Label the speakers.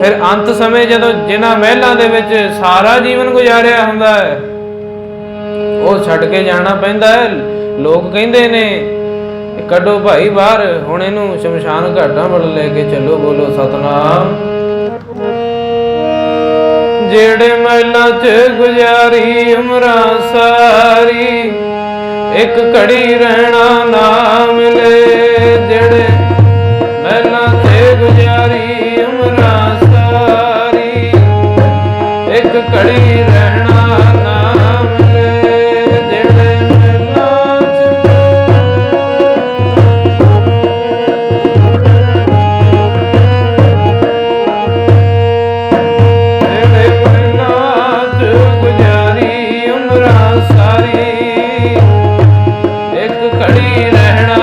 Speaker 1: ਫਿਰ ਅੰਤ ਸਮੇਂ ਜਦੋਂ ਜਿਨ੍ਹਾਂ ਮਹਿਲਾਂ ਦੇ ਵਿੱਚ ਸਾਰਾ ਜੀਵਨ ਗੁਜ਼ਾਰਿਆ ਹੁੰਦਾ ਹੈ, ਉਹ ਛੱਡ ਕੇ ਜਾਣਾ ਪੈਂਦਾ ਹੈ। ਲੋਕ ਕਹਿੰਦੇ ਨੇ ਕੱਢੋ ਭਾਈ ਬਾਹਰ, ਹੁਣ ਇਹਨੂੰ ਸ਼ਮਸ਼ਾਨ ਘਾਟਾਂ ਵੱਲ ਲੈ ਕੇ ਚੱਲੋ, ਬੋਲੋ, ਸਤਨਾਮ। ਜਿਹੜੇ ਮਹਿਲਾਂ 'ਚ ਗੁਜ਼ਾਰੀ, ਉਮਰਾਂ ਸਾਰੀ, ਇੱਕ ਘੜੀ ਰਹਿਣਾ ਇੱਕ ਰਹਿਣਾ ਨਾਮ ਲੈ ਜਿਹੜੇ ਗੁਜ਼ਾਰੀ ਉਮਰਾਂ ਸਾਰੀ ਇੱਕ ਘੜੀ ਰਹਿਣਾ